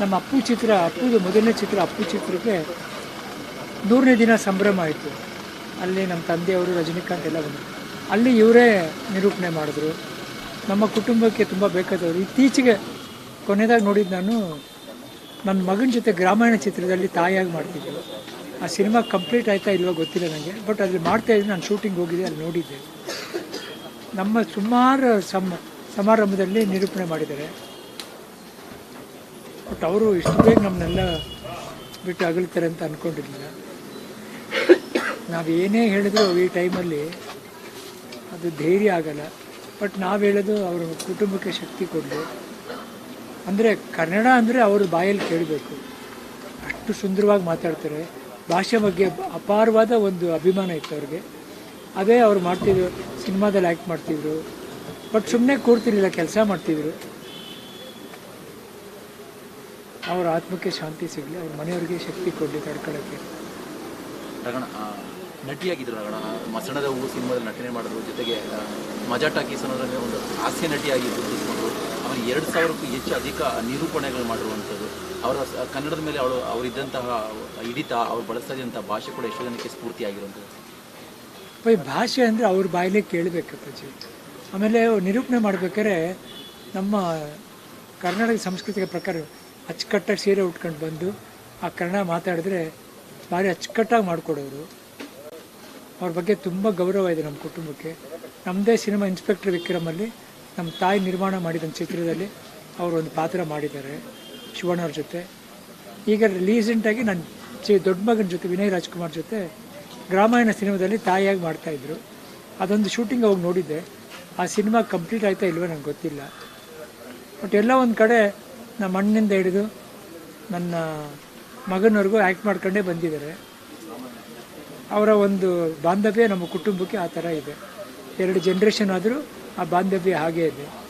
ನಮ್ಮ ಅಪ್ಪು ಚಿತ್ರ, ಅಪ್ಪುದು ಮೊದಲನೇ ಚಿತ್ರ, ಅಪ್ಪು ಚಿತ್ರಕ್ಕೆ ನೂರನೇ ದಿನ ಸಂಭ್ರಮ ಆಯಿತು. ಅಲ್ಲಿ ನಮ್ಮ ತಂದೆಯವರು, ರಜನಿಕಾಂತ್ ಎಲ್ಲ ಬಂದರು. ಅಲ್ಲಿ ಇವರೇ ನಿರೂಪಣೆ ಮಾಡಿದ್ರು. ನಮ್ಮ ಕುಟುಂಬಕ್ಕೆ ತುಂಬ ಬೇಕಾದವರು. ಇತ್ತೀಚೆಗೆ ಕೊನೆಯದಾಗಿ ನೋಡಿದ್ದು ನಾನು ನನ್ನ ಮಗನ ಜೊತೆ ಗ್ರಾಮಾಯಣ ಚಿತ್ರದಲ್ಲಿ ತಾಯಿಯಾಗಿ ಮಾಡ್ತಿದ್ದೆ. ಆ ಸಿನಿಮಾ ಕಂಪ್ಲೀಟ್ ಆಯ್ತಾ ಇಲ್ವೋ ಗೊತ್ತಿಲ್ಲ ನನಗೆ ಬಟ್ ಅಲ್ಲಿ ಮಾಡ್ತಾ ಇದ್ದೀನಿ ನಾನು ಶೂಟಿಂಗ್ ಹೋಗಿದ್ದೆ, ಅಲ್ಲಿ ನೋಡಿದ್ದೆ. ನಮ್ಮ ಸುಮಾರು ಸಮ, ಸಮಾರಂಭದಲ್ಲಿ ನಿರೂಪಣೆ ಮಾಡಿದ್ದಾರೆ. ಬಟ್ ಅವರು ಇಷ್ಟು ಬೇಗ ನಮ್ಮನ್ನೆಲ್ಲ ಬಿಟ್ಟು ಅಗಲ್ತಾರೆ ಅಂತ ಅಂದ್ಕೊಂಡಿರಲಿಲ್ಲ ನಾವು ಏನೇ ಹೇಳಿದ್ರು ಈ ಟೈಮಲ್ಲಿ ಅದು ಧೈರ್ಯ ಆಗಲ್ಲ. ಬಟ್ ನಾವು ಹೇಳೋದು ಅವರ ಕುಟುಂಬಕ್ಕೆ ಶಕ್ತಿ ಕೊಡಲಿ. ಅಂದರೆ ಕನ್ನಡ ಅಂದರೆ ಅವ್ರ ಬಾಯಲ್ಲಿ ಕೇಳಬೇಕು. ಅಷ್ಟು ಸುಂದರವಾಗಿ ಮಾತಾಡ್ತಾರೆ. ಭಾಷೆ ಬಗ್ಗೆ ಅಪಾರವಾದ ಒಂದು ಅಭಿಮಾನ ಇತ್ತು ಅವ್ರಿಗೆ. ಅದೇ ಅವ್ರು ಮಾಡ್ತಿದ್ರು, ಸಿನಿಮಾದಲ್ಲಿ ಆ್ಯಕ್ಟ್ ಮಾಡ್ತಿದ್ರು. ಬಟ್ ಸುಮ್ಮನೆ ಕೂರ್ತಿರ್ಲಿಲ್ಲ, ಕೆಲಸ ಮಾಡ್ತಿದ್ರು. ಅವ್ರ ಆತ್ಮಕ್ಕೆ ಶಾಂತಿ ಸಿಗಲಿ ಅವ್ರ ಮನೆಯವರಿಗೆ ಶಕ್ತಿ ಕೊಡಲಿ ತಡ್ಕೊಳ್ಳೋಕ್ಕೆ ರಗಣ ಆ, ನಟಿಯಾಗಿದ್ರು ರಗಣ? ಮಸಣದ ಹೂವು ಸಿನಿಮಾದಲ್ಲಿ ನಟನೆ ಮಾಡಿದ್ರು ಜೊತೆಗೆ ಮಜಾ ಟಾಕೀಸ್ ಅನ್ನೋದ್ರಲ್ಲಿ ಒಂದು ಹಾಸ್ಯ ನಟಿಯಾಗಿ ಗುರುತಿಸ್ಕೊಂಡು ಆಮೇಲೆ ಎರಡು ಸಾವಿರಕ್ಕೂ ಹೆಚ್ಚು ಅಧಿಕ ನಿರೂಪಣೆಗಳು ಮಾಡಿರುವಂಥದ್ದು. ಅವರ ಕನ್ನಡದ ಮೇಲೆ ಅವಳು ಅವರಿದ್ದಂತಹ ಹಿಡಿತ ಅವ್ರು ಬಳಸ್ತಾ ಇದ್ದಂಥ ಭಾಷೆ ಕೂಡ ಎಷ್ಟೋ ಜನಕ್ಕೆ ಸ್ಫೂರ್ತಿಯಾಗಿರುವಂಥದ್ದು ಈ ಭಾಷೆ ಅಂದರೆ ಅವ್ರ ಬಾಯಲ್ಲೇ ಕೇಳಬೇಕಪ್ಪಾಜಿ ಆಮೇಲೆ ನಿರೂಪಣೆ ಮಾಡ್ಬೇಕಾದ್ರೆ ನಮ್ಮ ಕರ್ನಾಟಕ ಸಂಸ್ಕೃತಿಯ ಪ್ರಕಾರ ಅಚ್ಚುಕಟ್ಟಾಗಿ ಸೀರೆ ಉಟ್ಕೊಂಡು ಬಂದು ಆ ಕನ್ನಡ ಮಾತಾಡಿದ್ರೆ ಭಾರಿ ಅಚ್ಚುಕಟ್ಟಾಗಿ ಮಾಡಿಕೊಡೋರು. ಅವ್ರ ಬಗ್ಗೆ ತುಂಬ ಗೌರವ ಇದೆ ನಮ್ಮ ಕುಟುಂಬಕ್ಕೆ. ನಮ್ಮದೇ ಸಿನಿಮಾ ಇನ್ಸ್ಪೆಕ್ಟರ್ ವಿಕ್ರಮಲ್ಲಿ ನಮ್ಮ ತಾಯಿ ನಿರ್ಮಾಣ ಮಾಡಿದ ಚಿತ್ರದಲ್ಲಿ ಅವರು ಒಂದು ಪಾತ್ರ ಮಾಡಿದ್ದಾರೆ ಶಿವಣ್ಣವ್ರ ಜೊತೆ. ಈಗ ರೀಸೆಂಟಾಗಿ ನನ್ನ ಚಿ ದೊಡ್ಡ ಮಗನ ಜೊತೆ, ವಿನಯ್ ರಾಜ್ಕುಮಾರ್ ಜೊತೆ ಗ್ರಾಮಾಯಣ ಸಿನಿಮಾದಲ್ಲಿ ತಾಯಿಯಾಗಿ ಮಾಡ್ತಾಯಿದ್ರು ಅದೊಂದು ಶೂಟಿಂಗ್ ಅವಾಗ ನೋಡಿದ್ದೆ. ಆ ಸಿನಿಮಾ ಕಂಪ್ಲೀಟ್ ಆಯ್ತಾ ಇಲ್ವೋ ನಂಗೆ ಗೊತ್ತಿಲ್ಲ. ಬಟ್ ಎಲ್ಲ ಒಂದು ಕಡೆ ನಮ್ಮ ಅಣ್ಣಿಂದ ಹಿಡಿದು ನನ್ನ ಮಗನವರೆಗೂ ಆ್ಯಕ್ಟ್ ಮಾಡ್ಕೊಂಡೇ ಬಂದಿದ್ದಾರೆ. ಅವರ ಒಂದು ಬಾಂಧವ್ಯ ನಮ್ಮ ಕುಟುಂಬಕ್ಕೆ ಆ ಥರ ಇದೆ. ಎರಡು ಜನ್ರೇಷನ್ ಆದರೂ ಆ ಬಾಂಧವ್ಯ ಹಾಗೇ ಇದೆ.